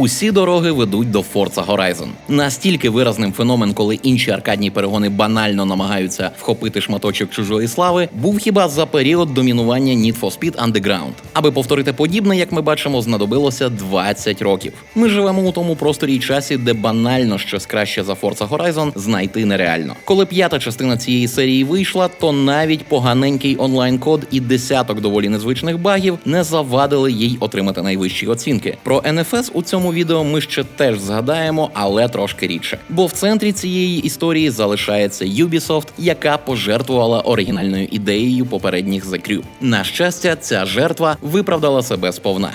Усі дороги ведуть до Forza Horizon. Настільки виразним феномен, коли інші аркадні перегони банально намагаються вхопити шматочок чужої слави, був хіба за період домінування Need for Speed Underground. Аби повторити подібне, як ми бачимо, знадобилося 20 років. Ми живемо у тому просторі й часі, де банально щось краще за Forza Horizon знайти нереально. Коли п'ята частина цієї серії вийшла, то навіть поганенький онлайн-код і десяток доволі незвичних багів не завадили їй отримати найвищі оцінки. Про NFS у цьому відео ми ще теж згадаємо, але трошки рідше. Бо в центрі цієї історії залишається Ubisoft, яка пожертвувала оригінальною ідеєю попередніх The Crew. На щастя, ця жертва виправдала себе сповна.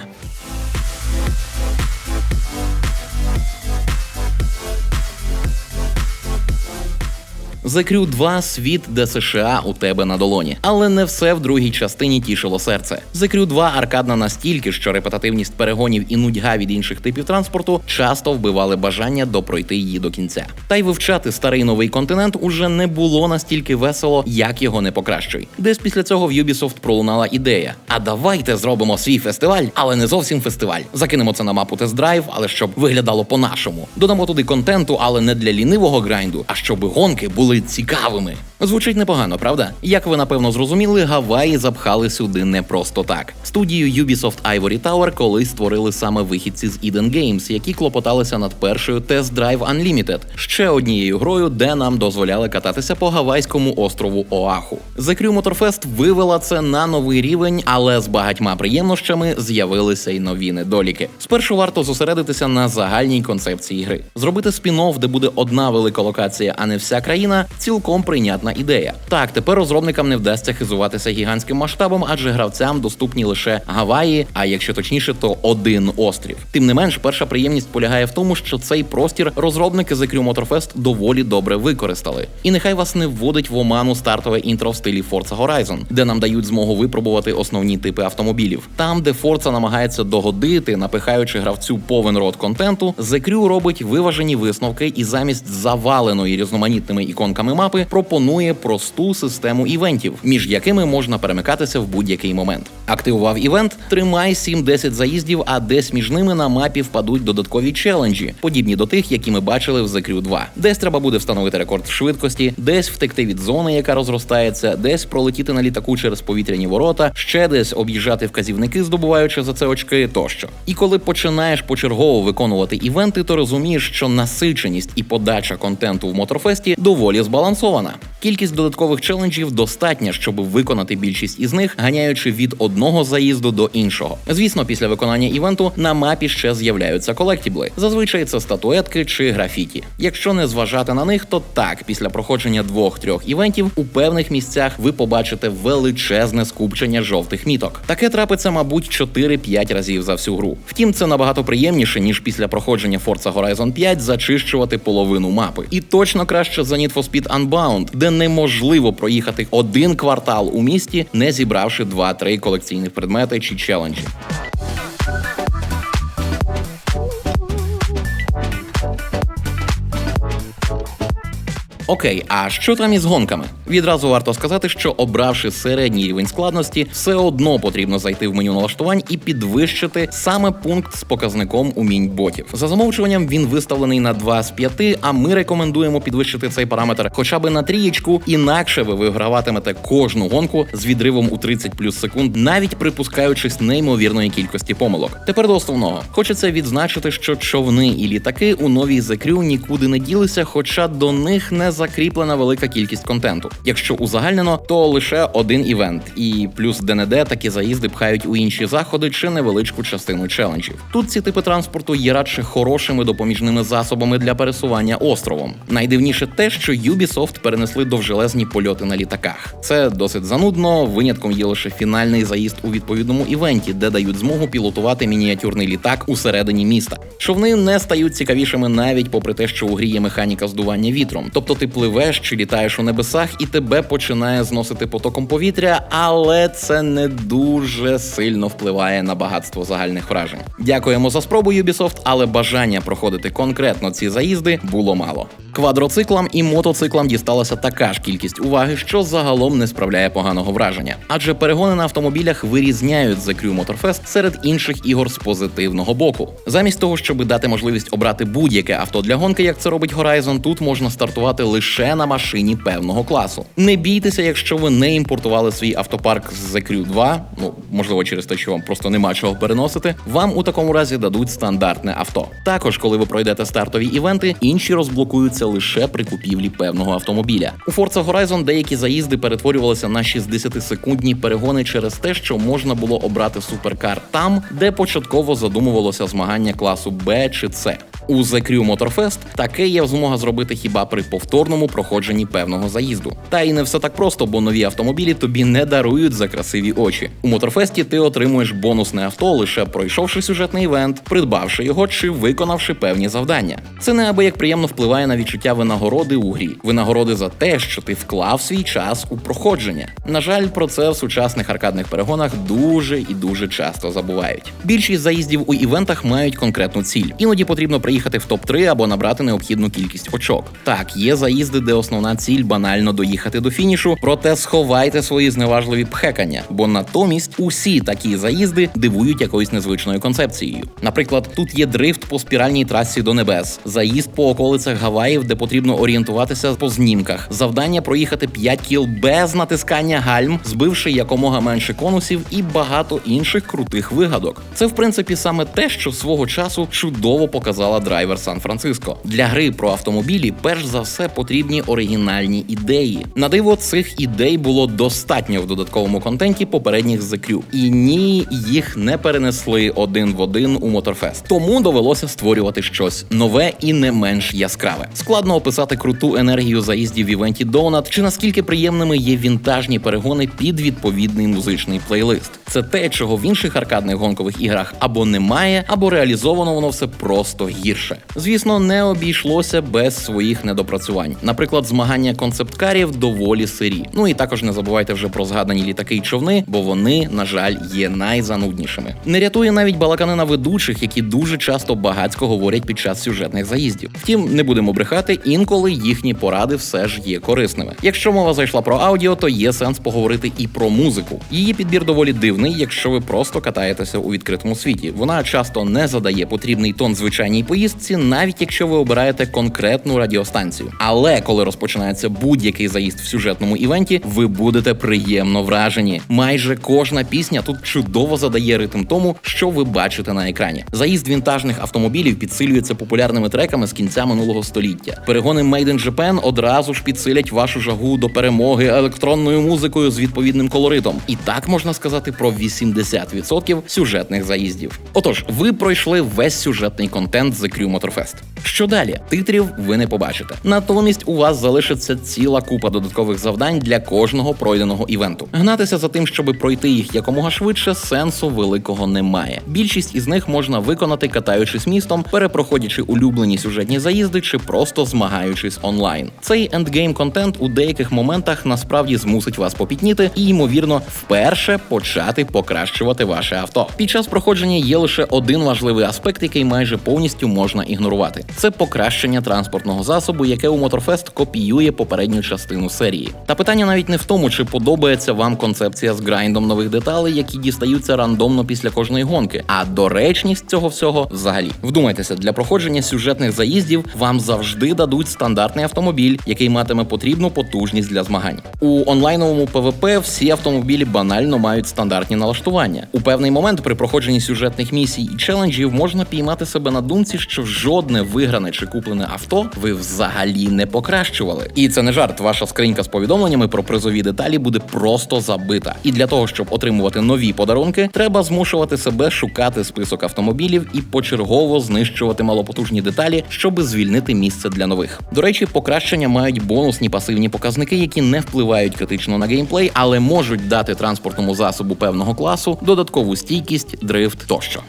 The Crew 2 – світ, де США у тебе на долоні. Але не все в другій частині тішило серце. The Crew 2 аркадна настільки, що репетативність перегонів і нудьга від інших типів транспорту часто вбивали бажання допройти її до кінця. Та й вивчати старий новий континент уже не було настільки весело, як його не покращуй. Десь після цього в Ubisoft пролунала ідея: а давайте зробимо свій фестиваль, але не зовсім фестиваль. Закинемо це на мапу тест-драйв, але щоб виглядало по-нашому. Додамо туди контенту, але не для лінивого грайнду, а щоб гонки були цікавими. Звучить непогано, правда? Як ви напевно зрозуміли, Гаваї запхали сюди не просто так. Студію Ubisoft Ivory Tower колись створили саме вихідці з Eden Games, які клопоталися над першою Test Drive Unlimited, ще однією грою, де нам дозволяли кататися по гавайському острову Оаху. The Crew Motorfest вивела це на новий рівень, але з багатьма приємнощами з'явилися й нові недоліки. Спершу варто зосередитися на загальній концепції гри. Зробити спін-офф, де буде одна велика локація, а не вся країна, цілком прийнятна ідея. Так, тепер розробникам не вдасться хизуватися гігантським масштабом, адже гравцям доступні лише Гаваї, а якщо точніше, то один острів. Тим не менш, перша приємність полягає в тому, що цей простір розробники The Crew Motorfest доволі добре використали. І нехай вас не вводить в оману стартове інтро в стилі Forza Horizon, де нам дають змогу випробувати основні типи автомобілів. Там, де Forza намагається догодити, напихаючи гравцю повен рот контенту, The Crew робить виважені висновки і замість заваленої різноманітними іконками мапи пропонує просту систему івентів, між якими можна перемикатися в будь-який момент. Активував івент, тримай 7-10 заїздів, а десь між ними на мапі впадуть додаткові челенджі, подібні до тих, які ми бачили в The Crew 2. Десь треба буде встановити рекорд швидкості, десь втекти від зони, яка розростається, десь пролетіти на літаку через повітряні ворота, ще десь об'їжджати вказівники, здобуваючи за це очки тощо. І коли починаєш почергово виконувати івенти, то розумієш, що насиченість і подача контенту в Моторфесті доволі збалансована. Кількість додаткових челенджів достатня, щоб виконати більшість із них, ганяючи від одного заїзду до іншого. Звісно, після виконання івенту на мапі ще з'являються колектібли. Зазвичай це статуетки чи графіті. Якщо не зважати на них, то так, після проходження двох-трьох івентів у певних місцях ви побачите величезне скупчення жовтих міток. Таке трапиться, мабуть, 4-5 разів за всю гру. Втім, це набагато приємніше, ніж після проходження Forza Horizon 5 зачищувати половину мапи. І точно краще за Need for Speed Unbound, де неможливо проїхати один квартал у місті, не зібравши 2-3 колекційних предмети чи челенджі. Окей, а що там із гонками? Відразу варто сказати, що обравши середній рівень складності, все одно потрібно зайти в меню налаштувань і підвищити саме пункт з показником умінь ботів. За замовчуванням він виставлений на 2 з 5, а ми рекомендуємо підвищити цей параметр хоча б на трієчку, інакше ви виграватимете кожну гонку з відривом у 30 плюс секунд, навіть припускаючись неймовірної кількості помилок. Тепер до основного хочеться відзначити, що човни і літаки у новій Crew нікуди не ділися, хоча до них не закріплена велика кількість контенту. Якщо узагальнено, то лише один івент, і плюс ДНД такі заїзди пхають у інші заходи чи невеличку частину челенджів. Тут ці типи транспорту є радше хорошими допоміжними засобами для пересування островом. Найдивніше те, що Ubisoft перенесли довжелезні польоти на літаках. Це досить занудно. Винятком є лише фінальний заїзд у відповідному івенті, де дають змогу пілотувати мініатюрний літак усередині міста. Човни не стають цікавішими навіть попри те, що у грі є механіка здування вітром. Тобто ти пливеш чи літаєш у небесах, і тебе починає зносити потоком повітря, але це не дуже сильно впливає на багатство загальних вражень. Дякуємо за спробу Ubisoft, але бажання проходити конкретно ці заїзди було мало. Квадроциклам і мотоциклам дісталася така ж кількість уваги, що загалом не справляє поганого враження, адже перегони на автомобілях вирізняють The Crew Motorfest серед інших ігор з позитивного боку. Замість того, щоб дати можливість обрати будь-яке авто для гонки, як це робить Horizon, тут можна стартувати лише на машині певного класу. Не бійтеся, якщо ви не імпортували свій автопарк з The Crew 2, ну можливо, через те, що вам просто нема чого переносити. Вам у такому разі дадуть стандартне авто. Також, коли ви пройдете стартові івенти, інші розблокуються лише при купівлі певного автомобіля. У Forza Horizon деякі заїзди перетворювалися на 60-секундні перегони через те, що можна було обрати суперкар там, де початково задумувалося змагання класу Б чи С. У The Crew Motorfest таке є змога зробити хіба при повторному проходженні певного заїзду. Та й не все так просто, бо нові автомобілі тобі не дарують за красиві очі. У Моторфесті ти отримуєш бонусне авто, лише пройшовши сюжетний івент, придбавши його чи виконавши певні завдання. Це неабияк приємно впливає на відчуття винагороди у грі, винагороди за те, що ти вклав свій час у проходження. На жаль, про це в сучасних аркадних перегонах дуже і дуже часто забувають. Більшість заїздів у івентах мають конкретну ціль. Іноді потрібно приїхати в топ-3 або набрати необхідну кількість очок. Так, є заїзди, де основна ціль банально доїхати до фінішу, проте сховайте свої зневажливі пхекання, бо натомість усі такі заїзди дивують якоюсь незвичною концепцією. Наприклад, тут є дрифт по спіральній трасі до небес, заїзд по околицях Гаваїв, де потрібно орієнтуватися по знімках, завдання проїхати 5 кіл без натискання гальм, збивши якомога менше конусів і багато інших крутих вигадок. Це в принципі саме те, що свого часу чудово показала драйвер Сан-Франциско. Для гри про автомобілі перш за все потрібні оригінальні ідеї. На диво цих ідей було достатньо в додатковому контенті попередніх Crew. І ні, їх не перенесли один в один у Motorfest. Тому довелося створювати щось нове і не менш яскраве. Складно описати круту енергію заїздів в івенті Donut, чи наскільки приємними є вінтажні перегони під відповідний музичний плейлист. Це те, чого в інших аркадних гонкових іграх або немає, або реалізовано воно все просто гірше. Звісно, не обійшлося без своїх недопрацювань. Наприклад, змагання концепткарів доволі сирі. Ну і також не забувайте вже про згадані літаки й човни, бо вони, на жаль, є найзануднішими. Не рятує навіть балаканина ведучих, які дуже часто багацько говорять під час сюжетних заїздів. Втім, не будемо брехати, інколи їхні поради все ж є корисними. Якщо мова зайшла про аудіо, то є сенс поговорити і про музику. Її підбір доволі дивний, якщо ви просто катаєтеся у відкритому світі. Вона часто не задає потрібний тон звичайній поїздці, навіть якщо ви обираєте конкретну радіостанцію. Але коли розпочинається будь-який заїзд в сюжетному івенті, ви будете приємно вражені. Майже кожна пісня тут чудово задає ритм тому, що ви бачите на екрані. Заїзд вінтажних автомобілів підсилюється популярними треками з кінця минулого століття. Перегони Made in Japan одразу ж підсилять вашу жагу до перемоги електронною музикою з відповідним колоритом. І так можна сказати про 80% сюжетних заїздів. Отож, ви пройшли весь сюжетний контент The Crew Motorfest. Що далі? Титрів ви не побачите. Натомість у вас залишиться ціла купа додаткових завдань для кожного пройденого івенту. Гнатися за тим, щоб пройти їх якомога швидше, сенсу великого немає. Більшість із них можна виконати, катаючись містом, перепроходячи улюблені сюжетні заїзди чи просто змагаючись онлайн. Цей ендгейм контент у деяких моментах насправді змусить вас попітніти і, ймовірно, вперше почати покращувати ваше авто. Під час проходження є лише один важливий аспект, який майже повністю можна ігнорувати це покращення транспортного засобу, яке у Motorfest копіює попередню частину серії. Та питання навіть не в тому, чи подобається вам концепція з грайндом нових деталей, які дістаються рандомно після кожної гонки, а доречність цього всього взагалі. Вдумайтеся, для проходження сюжетних заїздів вам завжди дадуть стандартний автомобіль, який матиме потрібну потужність для змагань. У онлайновому ПВП всі автомобілі банально мають стандартні налаштування. У певний момент при проходженні сюжетних місій і челенджів можна піймати себе на думці, що жодне вигране чи куплене авто ви взагалі не покращували. І це не жарт. Ваша скринька з повідомленнями про призові деталі буде просто забита. І для того, щоб отримувати нові подарунки, треба змушувати себе шукати список автомобілів і почергово знищувати малопотужні деталі, щоб звільнити місце для нових. До речі, покращення мають бонусні пасивні показники, які не впливають критично на геймплей, але можуть дати транспортному засобу певного класу додаткову стійкість, дрифт тощо.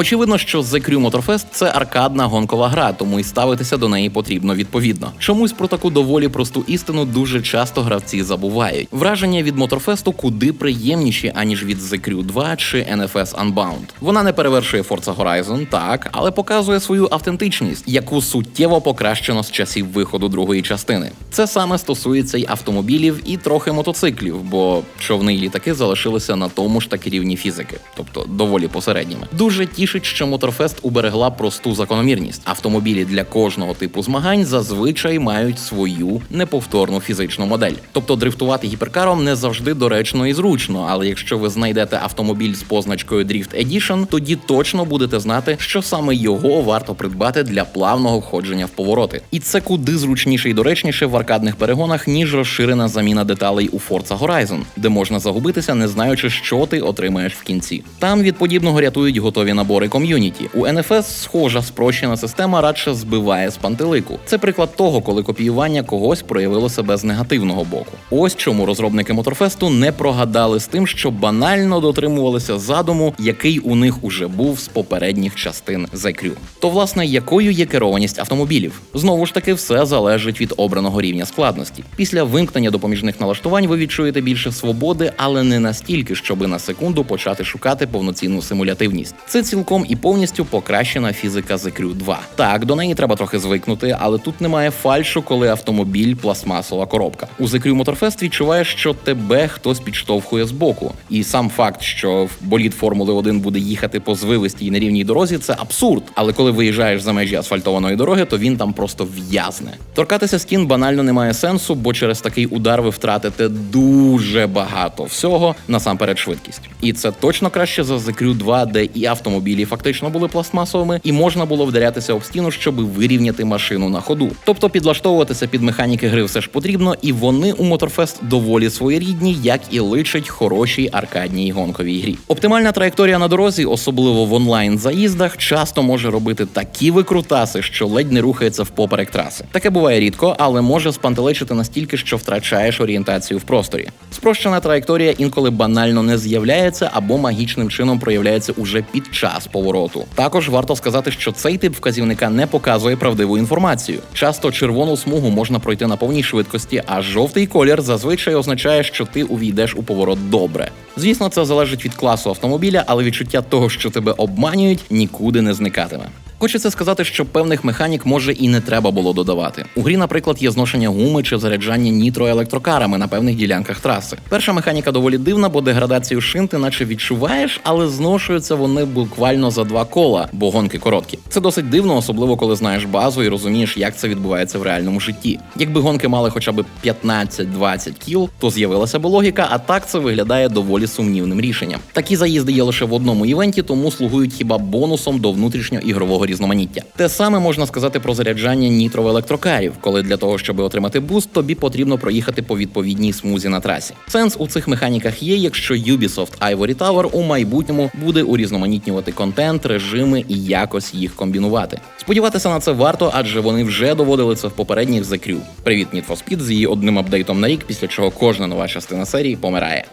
Очевидно, що The Crew Motorfest – це аркадна гонкова гра, тому і ставитися до неї потрібно відповідно. Чомусь про таку доволі просту істину дуже часто гравці забувають. Враження від Моторфесту куди приємніші, аніж від The Crew 2 чи NFS Unbound. Вона не перевершує Forza Horizon, так, але показує свою автентичність, яку суттєво покращено з часів виходу другої частини. Це саме стосується й автомобілів, і трохи мотоциклів, бо човни й літаки залишилися на тому ж таки рівні фізики, тобто доволі посередніми. Дуже тішить, що Моторфест уберегла просту закономірність. Автомобілі для кожного типу змагань зазвичай мають свою неповторну фізичну модель. Тобто дрифтувати гіперкаром не завжди доречно і зручно, але якщо ви знайдете автомобіль з позначкою Drift Edition, тоді точно будете знати, що саме його варто придбати для плавного входження в повороти. І це куди зручніше і доречніше в аркадних перегонах, ніж розширена заміна деталей у Forza Horizon, де можна загубитися, не знаючи, що ти отримаєш в кінці. Там від подібного рятують готові набори ком'юніті. У NFS схожа спрощена система радше збиває з пантелику. Це приклад того, коли копіювання когось проявило себе з негативного боку. Ось чому розробники Моторфесту не прогадали з тим, що банально дотримувалися задуму, який у них уже був з попередніх частин Crew. То власне якою є керованість автомобілів? Знову ж таки, все залежить від обраного рівня складності. Після вимкнення допоміжних налаштувань ви відчуєте більше свободи, але не настільки, щоби на секунду почати шукати повноцінну симулятивність. Це цілком і повністю покращена фізика The Crew 2. Так, до неї треба трохи звикнути, але тут немає фальшу, коли автомобіль пластмасова коробка. У The Crew Motorfest відчуваєш, що тебе хтось підштовхує з боку. І сам факт, що болід Формули 1 буде їхати по звивистій і нерівній дорозі, це абсурд. Але коли виїжджаєш за межі асфальтованої дороги, то він там просто в'язне. Торкатися стін банально немає сенсу, бо через такий удар ви втратите дуже багато всього, насамперед швидкість. І це точно краще за The Crew 2, де і автомобілі фактично були пластмасовими, і можна було вдарятися об стіну, щоб вирівняти машину на ходу. Тобто підлаштовуватися під механіки гри все ж потрібно, і вони у Motorfest доволі своєрідні, як і личать хорошій аркадній гонковій грі. Оптимальна траєкторія на дорозі, особливо в онлайн заїздах, часто може робити такі викрутаси, що ледь не рухається впоперек траси. Таке буває рідко, але може спантеличити настільки, що втрачаєш орієнтацію в просторі. Спрощена траєкторія інколи банально не з'являється або магічним чином проявляється уже під час повороту. Також варто сказати, що цей тип вказівника не показує правдиву інформацію. Часто червону смугу можна пройти на повній швидкості, а жовтий колір зазвичай означає, що ти увійдеш у поворот добре. Звісно, це залежить від класу автомобіля, але відчуття того, що тебе обманюють, нікуди не зникатиме. Хочеться сказати, що певних механік може і не треба було додавати. У грі, наприклад, є зношення гуми чи заряджання нітроелектрокарами на певних ділянках траси. Перша механіка доволі дивна, бо деградацію шин ти наче відчуваєш, але зношуються вони буквально за два кола, бо гонки короткі. Це досить дивно, особливо коли знаєш базу і розумієш, як це відбувається в реальному житті. Якби гонки мали хоча б 15-20 кіл, то з'явилася б логіка, а так це виглядає доволі сумнівним рішенням. Такі заїзди є лише в одному івенті, тому слугують хіба бонусом до внутрішньоігрового різноманіття. Те саме можна сказати про заряджання нітроелектрокарів, коли для того, щоб отримати буст, тобі потрібно проїхати по відповідній смузі на трасі. Сенс у цих механіках є, якщо Ubisoft Ivory Tower у майбутньому буде урізноманітнювати контент, режими і якось їх комбінувати. Сподіватися на це варто, адже вони вже доводили це в попередніх The Crew. Привіт, Need for Speed з її одним апдейтом на рік, після чого кожна нова частина серії помирає.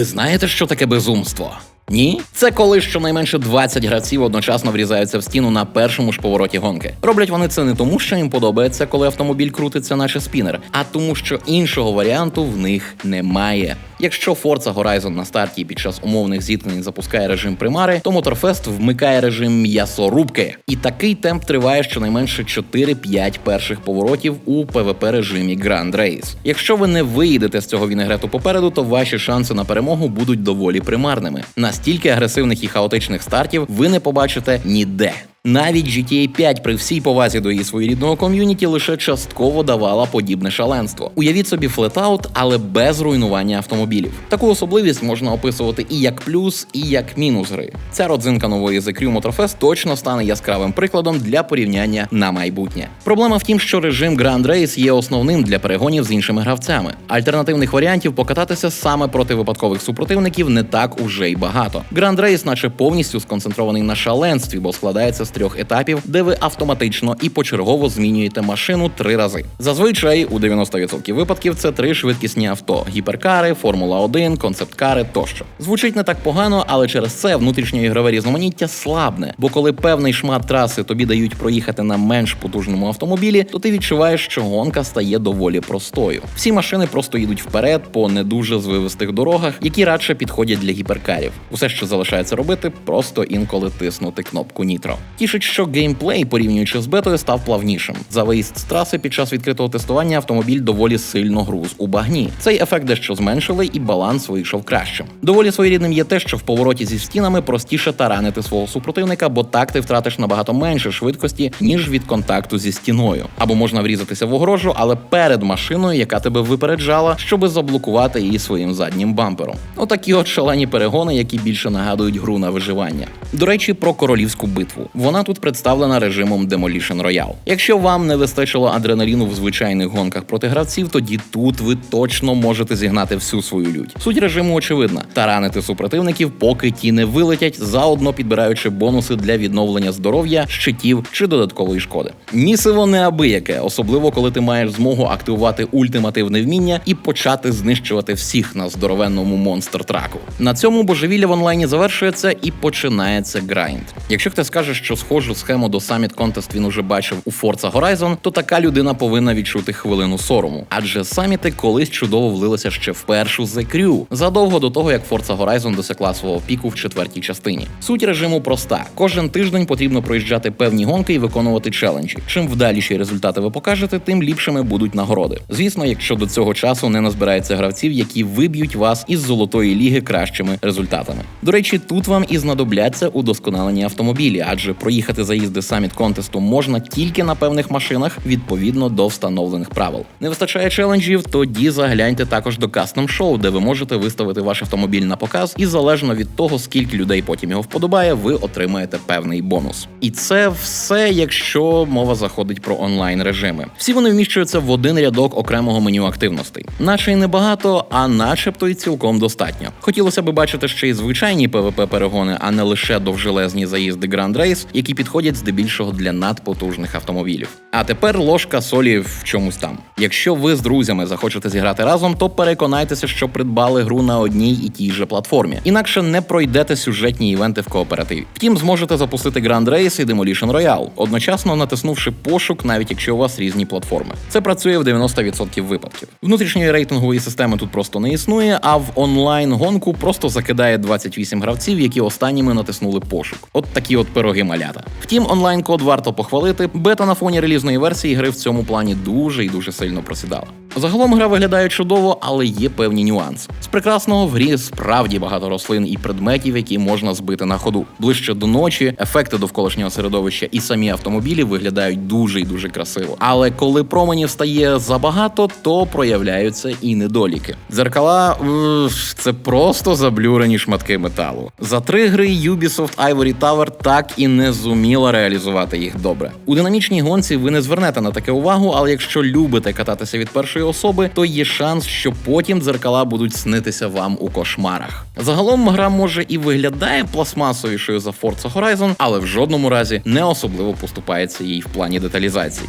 Ви знаєте, що таке безумство? Ні, це коли щонайменше 20 гравців одночасно врізаються в стіну на першому ж повороті гонки. Роблять вони це не тому, що їм подобається, коли автомобіль крутиться, наче спінер, а тому, що іншого варіанту в них немає. Якщо Forza Horizon на старті під час умовних зіткнень запускає режим примари, то Motorfest вмикає режим м'ясорубки. І такий темп триває щонайменше 4-5 перших поворотів у PvP режимі Grand Race. Якщо ви не виїдете з цього вінегрету попереду, то ваші шанси на перемогу будуть доволі примарними. Настільки агресивних і хаотичних стартів ви не побачите ніде. Навіть GTA 5 при всій повазі до її своєрідного ком'юніті лише частково давала подібне шаленство. Уявіть собі флетаут, але без руйнування автомобілів. Таку особливість можна описувати і як плюс, і як мінус гри. Ця родзинка нової The Crew Motorfest точно стане яскравим прикладом для порівняння на майбутнє. Проблема в тім, що режим Grand Race є основним для перегонів з іншими гравцями. Альтернативних варіантів покататися саме проти випадкових супротивників не так уже й багато. Grand Race наче повністю сконцентрований на шаленстві, бо складається з трьох етапів, де ви автоматично і почергово змінюєте машину три рази. Зазвичай у 90% випадків це три швидкісні авто: гіперкари, Формула 1, концепткари тощо. Звучить не так погано, але через це внутрішньоігрове різноманіття слабне. Бо коли певний шмат траси тобі дають проїхати на менш потужному автомобілі, то ти відчуваєш, що гонка стає доволі простою. Всі машини просто їдуть вперед по не дуже звивистих дорогах, які радше підходять для гіперкарів. Усе, що залишається робити, просто інколи тиснути кнопку Нітро. Тішить, що геймплей, порівнюючи з бетою, став плавнішим. За виїзд з траси під час відкритого тестування автомобіль доволі сильно груз у багні. Цей ефект дещо зменшили, і баланс вийшов кращим. Доволі своєрідним є те, що в повороті зі стінами простіше таранити свого супротивника, бо так ти втратиш набагато менше швидкості, ніж від контакту зі стіною. Або можна врізатися в огорожу, але перед машиною, яка тебе випереджала, щоби заблокувати її своїм заднім бампером. Отакі от шалені перегони, які більше нагадують гру на виживання. До речі, про королівську битву. Вона тут представлена режимом Demolition Royale. Якщо вам не вистачило адреналіну в звичайних гонках проти гравців, тоді тут ви точно можете зігнати всю свою лють. Суть режиму очевидна: таранити супротивників, поки ті не вилетять, заодно підбираючи бонуси для відновлення здоров'я, щитів чи додаткової шкоди. Місиво неабияке, особливо коли ти маєш змогу активувати ультимативне вміння і почати знищувати всіх на здоровенному монстр траку. На цьому божевілля в онлайні завершується і починається грайнд. Якщо хтось скаже, що схожу схему до Summit Contest він уже бачив у Forza Horizon, то така людина повинна відчути хвилину сорому. Адже саміти колись чудово влилися ще в першу The Crew, задовго до того, як Forza Horizon досягла свого піку в четвертій частині. Суть режиму проста: кожен тиждень потрібно проїжджати певні гонки і виконувати челенджі. Чим вдаліші результати ви покажете, тим ліпшими будуть нагороди. Звісно, якщо до цього часу не назбирається гравців, які виб'ють вас із золотої ліги кращими результатами. До речі, тут вам і знадобляться удосконалені автомобілі, адже проїхати заїзди саміт контесту можна тільки на певних машинах відповідно до встановлених правил. Не вистачає челенджів, тоді загляньте також до кастом шоу, де ви можете виставити ваш автомобіль на показ, і залежно від того, скільки людей потім його вподобає, ви отримаєте певний бонус. І це все, якщо мова заходить про онлайн режими. Всі вони вміщуються в один рядок окремого меню активностей, наче й небагато, а начебто й цілком достатньо. Хотілося б бачити ще й звичайні pvp перегони, а не лише довжелезні заїзди Grand Race, які підходять здебільшого для надпотужних автомобілів. А тепер ложка солі в чомусь там. Якщо ви з друзями захочете зіграти разом, то переконайтеся, що придбали гру на одній і тій же платформі. Інакше не пройдете сюжетні івенти в кооперативі. Втім, зможете запустити Grand Race і Demolition Royale, одночасно натиснувши пошук, навіть якщо у вас різні платформи. Це працює в 90% випадків. Внутрішньої рейтингової системи тут просто не існує, а в онлайн гонку просто закидає 28 гравців, які останніми натиснули пошук. От такі от пироги малята. Втім, онлайн код варто похвалити. Бета на фоні релізної версії гри в цьому плані дуже і дуже сильно просідала. Загалом гра виглядає чудово, але є певні нюанси. З прекрасного в грі справді багато рослин і предметів, які можна збити на ходу. Ближче до ночі, ефекти довколишнього середовища і самі автомобілі виглядають дуже і дуже красиво. Але коли променів стає забагато, то проявляються і недоліки. Дзеркала це просто заблюрені шматки металу. За три гри Ubisoft Ivory Tower так і не зуміла реалізувати їх добре. У динамічній гонці ви не звернете на таке увагу, але якщо любите кататися від першої особи, то є шанс, що потім дзеркала будуть снитися вам у кошмарах. Загалом гра може і виглядає пластмасовішою за Forza Horizon, але в жодному разі не особливо поступається їй в плані деталізації.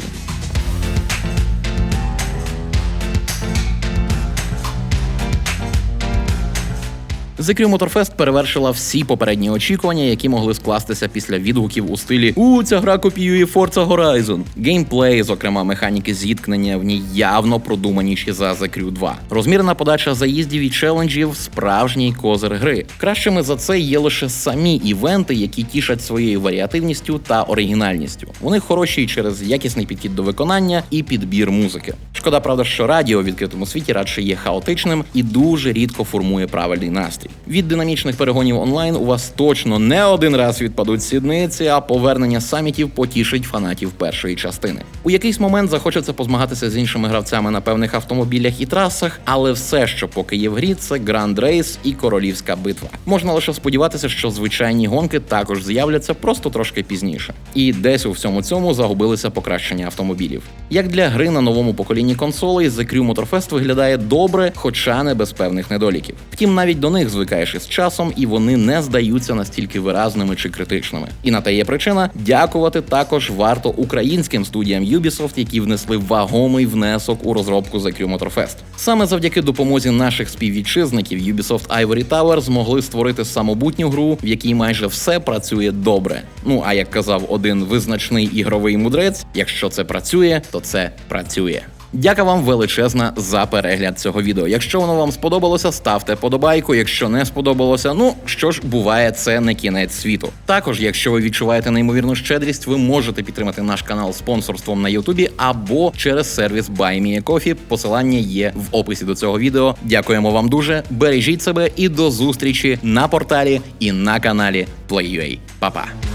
Crew Motorfest перевершила всі попередні очікування, які могли скластися після відгуків у стилі У ця гра копіює Forza Horizon. Геймплей, зокрема механіки зіткнення, в ній явно продуманіші за The Crew 2. Розмірна подача заїздів і челенджів справжній козир гри. Кращими за це є лише самі івенти, які тішать своєю варіативністю та оригінальністю. Вони хороші через якісний підхід до виконання і підбір музики. Шкода, правда, що радіо в відкритому світі радше є хаотичним і дуже рідко формує правильний настрій. Від динамічних перегонів онлайн у вас точно не один раз відпадуть сідниці, а повернення самітів потішить фанатів першої частини. У якийсь момент захочеться позмагатися з іншими гравцями на певних автомобілях і трасах, але все, що поки є в грі, це Grand Race і королівська битва. Можна лише сподіватися, що звичайні гонки також з'являться просто трошки пізніше. І десь у всьому цьому загубилися покращення автомобілів. Як для гри на новому поколінні консолей The Crew Motorfest виглядає добре, хоча не без певних недоліків. Втім, навіть до них звикаєш із часом, і вони не здаються настільки виразними чи критичними. І на те є причина дякувати також варто українським студіям Ubisoft, які внесли вагомий внесок у розробку The Crew Motorfest. Саме завдяки допомозі наших співвітчизників Ubisoft Ivory Tower змогли створити самобутню гру, в якій майже все працює добре. Ну а як казав один визначний ігровий мудрець, якщо це працює, то це працює. Дяка вам величезна за перегляд цього відео. Якщо воно вам сподобалося, ставте подобайку. Якщо не сподобалося, ну що ж, буває, це не кінець світу. Також, якщо ви відчуваєте неймовірну щедрість, ви можете підтримати наш канал спонсорством на Ютубі або через сервіс BuyMeACoffee. Посилання є в описі до цього відео. Дякуємо вам дуже. Бережіть себе і до зустрічі на порталі і на каналі Play.ua. Па-па!